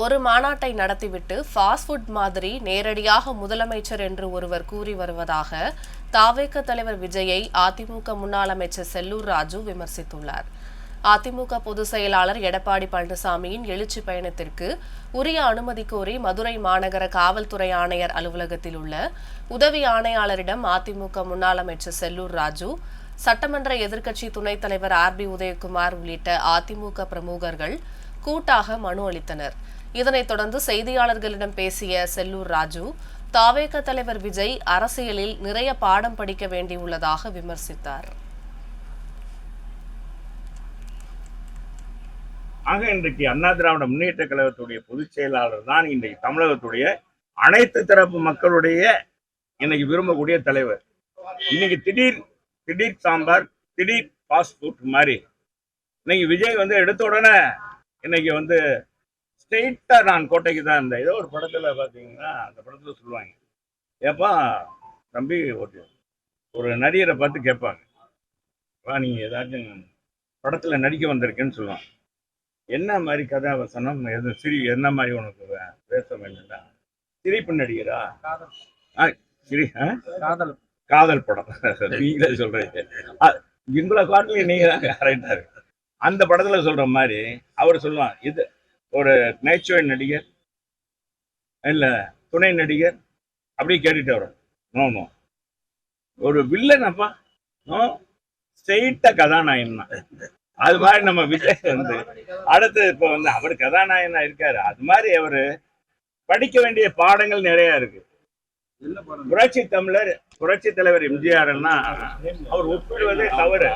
ஒரு மாநாட்டை நடத்திவிட்டு fast food மாதிரி நேரடியாக முதலமைச்சர் என்று ஒருவர் கூறி வருவதாக தாவேக தலைவர் விஜயை அதிமுக முன்னாள் அமைச்சர் செல்லூர் ராஜு விமர்சித்துள்ளார். அதிமுக பொதுச் செயலாளர் எடப்பாடி பழனிசாமியின் எழுச்சி பயணத்திற்கு உரிய அனுமதி கோரி மதுரை மாநகர காவல்துறை ஆணையர் அலுவலகத்தில் உள்ள உதவி ஆணையாளரிடம் அதிமுக முன்னாள் அமைச்சர் செல்லூர் ராஜு சட்டமன்ற எதிர்க்கட்சி துணைத் தலைவர் ஆர் பி உதயகுமார் உள்ளிட்ட அதிமுக பிரமுகர்கள் கூட்டாக மனு அளித்தனர். இதனைத் தொடர்ந்து செய்தியாளர்களிடம் பேசிய செல்லூர் ராஜு தாவேக தலைவர் விஜய் அரசியலில் நிறைய பாடம் படிக்க வேண்டியுள்ளதாக விமர்சித்தார். ஆக இன்றைக்கு அண்ணா திராவிட முன்னேற்ற கழகத்துடைய பொதுச் செயலாளர் தான் இன்றைக்கு தமிழகத்துடைய அனைத்து தரப்பு மக்களுடைய இன்னைக்கு விரும்பக்கூடிய தலைவர். இன்னைக்கு திடீர் திடீர் சாம்பார் திடீர் ஃபாஸ்ட் ஃபுட் மாதிரி. இன்னைக்கு விஜய் வந்து எடுத்த உடனே இன்னைக்கு வந்து ஸ்ட்ரெயிட்டா நான் கோட்டைக்கு தான் இருந்தேன். ஏதோ ஒரு படத்துல பாத்தீங்கன்னா அந்த படத்துல சொல்லுவாங்க. ஏப்பா தம்பி ஒரு ஒரு நடிகரை பார்த்து கேட்பாங்க. வா நீங்க ஏதாச்சும் படத்துல நடிக்க வந்திருக்கேன்னு சொல்லுவாங்க என்ன மாதிரி கதாவசனம்? எது சிரி என்ன மாதிரி உனக்கு வேஷம் வேணும்டா? சிரிப்பு நடிகரா? ஆ, சிரி? காதல். காதல் படம். நீங்களே சொல்றீங்க. அ, எங்களை காட்டிலும் நீங்க தான் கரெக்டா இருக்கு. அந்த படத்துல சொல்ற மாதிரி அவர் சொல்லுவான் இது ஒரு நகைச்சுவை நடிகர் இல்ல துணை நடிகர் அப்படி கேட்டுட்டு வரும். No no. ஒரு வில்லன் அப்பா. நோ ஸ்ட்ரெயிட்டா கதாநாயகன் தான். அது மாதிரி நம்ம விஜய் வந்து அடுத்து இப்ப வந்து அவர் கதாநாயகனா இருக்காரு. அது மாதிரி அவரு படிக்க வேண்டிய பாடங்கள் நிறைய இருக்கு. புரட்சி தமிழர் புரட்சி தலைவர் எம்ஜிஆர் அவர் ஒப்பிடுவதே தவறு.